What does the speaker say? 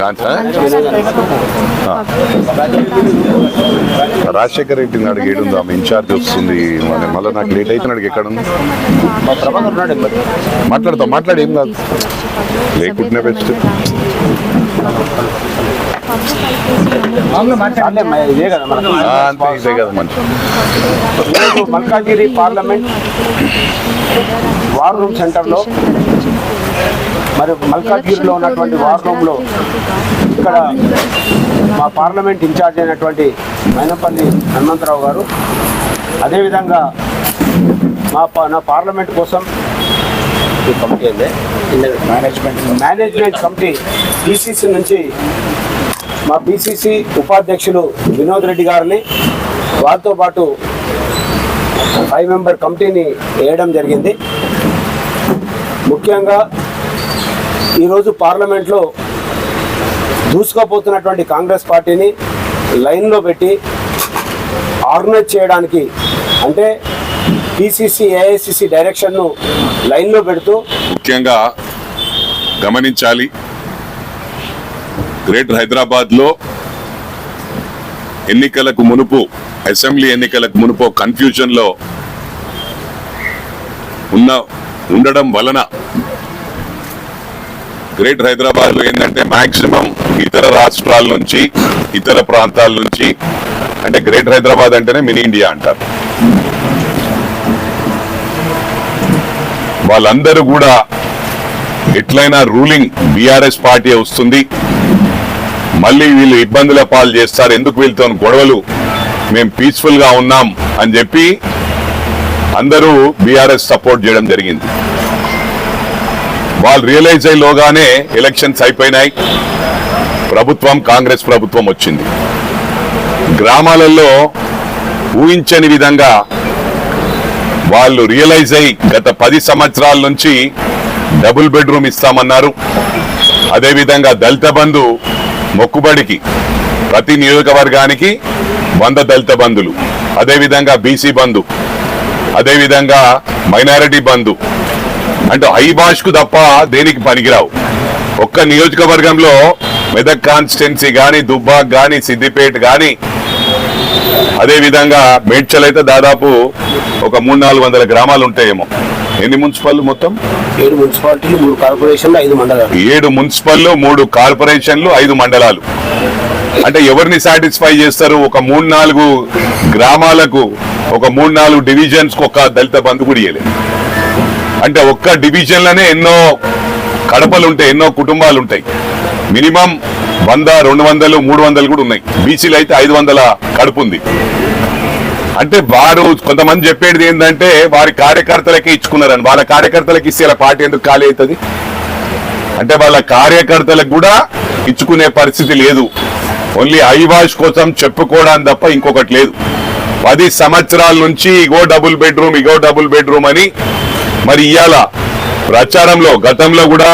కాంత? రాజశేఖర్ రెడ్డి అడిగి ఏడుంది? ఆమె ఇన్ఛార్జ్ వస్తుంది. మరి మళ్ళీ నాకు లేట్ అయితే అడిగి ఎక్కడ మాట్లాడతాం మాట్లాడేం కాదు. లేకుంటే best. Malkajgiri parliament war room సెంటర్లో మరి మల్కాజ్గిరిలో ఉన్నటువంటి వార్ రూమ్లో ఇక్కడ మా పార్లమెంట్ ఇన్ఛార్జ్ అయినటువంటి మైనపల్లి హనుమంతరావు గారు అదేవిధంగా మా పా- నా పార్లమెంట్ కోసం committee management management committee BCC నుంచి మా పిసిసి ఉపాధ్యక్షులు వినోద్ రెడ్డి గారిని వారితో పాటు ఫైవ్ మెంబర్ కమిటీని వేయడం జరిగింది. ముఖ్యంగా ఈరోజు పార్లమెంట్లో దూసుకుపోతున్నటువంటి కాంగ్రెస్ పార్టీని లైన్లో పెట్టి ఆర్గనైజ్ చేయడానికి అంటే పిసిసి ఏఐసిసి డైరెక్షన్ను లైన్లో పెడుతూ ముఖ్యంగా గమనించాలి. గ్రేటర్ హైదరాబాద్లో ఎన్నికలకు మునుపు అసెంబ్లీ ఎన్నికలకు మునుపు కన్ఫ్యూజన్లో ఉన్న ఉండడం వలన గ్రేటర్ హైదరాబాద్లో ఏంటంటే మాక్సిమం ఇతర రాష్ట్రాల నుంచి ఇతర ప్రాంతాల నుంచి అంటే గ్రేటర్ హైదరాబాద్ అంటేనే మినీ ఇండియా అంటారు. వాళ్ళందరూ కూడా ఎట్లయినా రూలింగ్ బీఆర్ఎస్ పార్టీ వస్తుంది. మళ్ళీ వీళ్ళు ఇబ్బందుల పాలు చేస్తారు. ఎందుకు వీళ్ళతో గొడవలు? మేము పీస్ఫుల్గా ఉన్నాం అని చెప్పి అందరూ బీఆర్ఎస్ సపోర్ట్ చేయడం జరిగింది. వాళ్ళు రియలైజ్ అయ్యేలోగానే ఎలక్షన్స్ అయిపోయినాయి. ప్రభుత్వం కాంగ్రెస్ ప్రభుత్వం వచ్చింది. గ్రామాలలో ఊహించని విధంగా వాళ్ళు రియలైజ్ అయ్యి గత పది సంవత్సరాల నుంచి డబుల్ బెడ్రూమ్ ఇస్తామన్నారు. అదేవిధంగా దళిత బంధు మొక్కుబడికి ప్రతి నియోజకవర్గానికి వంద దళిత బంధులు అదేవిధంగా బీసీ బంధు అదేవిధంగా మైనారిటీ బంధు. అంటే ఐ భాషకు తప్ప దేనికి పనికిరావు. ఒక్క నియోజకవర్గంలో మెదక్ కాన్స్టిట్యున్సీ కానీ దుబ్బాక్ కానీ సిద్దిపేట కానీ అదేవిధంగా మేడ్చలైతే మేడ్చల్ అయితే దాదాపు ఒక మూడు నాలుగు వందల గ్రామాలు ఉంటాయేమో. ఎన్ని మున్సిపల్ మొత్తం? ఏడు మున్సిపాలిటీలు మూడు కార్పొరేషన్లు ఐదు మండలాలు. ఏడు మున్సిపల్ మూడు కార్పొరేషన్లు ఐదు మండలాలు. అంటే ఎవరిని సాటిస్ఫై చేస్తారు? ఒక మూడు నాలుగు గ్రామాలకు ఒక మూడు నాలుగు డివిజన్స్ ఒక దళిత బంధు కూడా అంటే ఒక్క డివిజన్లోనే ఎన్నో కడపలు ఉంటాయి ఎన్నో కుటుంబాలు ఉంటాయి. మినిమం వంద రెండు వందలు మూడు వందలు కూడా ఉన్నాయి. బీసీలు అయితే ఐదు వందల కడుపు ఉంది. అంటే వారు కొంతమంది చెప్పేది ఏంటంటే వారి కార్యకర్తలకే ఇచ్చుకున్నారని. వాళ్ళ కార్యకర్తలకు ఇస్తే ఇలా పార్టీ ఎందుకు ఖాళీ అవుతుంది? అంటే వాళ్ళ కార్యకర్తలకు కూడా ఇచ్చుకునే పరిస్థితి లేదు. ఓన్లీ ఐవాష్ కోసం చెప్పుకోవడానికి తప్ప ఇంకొకటి లేదు. పది సంవత్సరాల నుంచి ఇగో డబుల్ బెడ్రూమ్ ఇగో డబుల్ బెడ్రూమ్ అని మరి ఇవాళ ప్రచారంలో గతంలో కూడా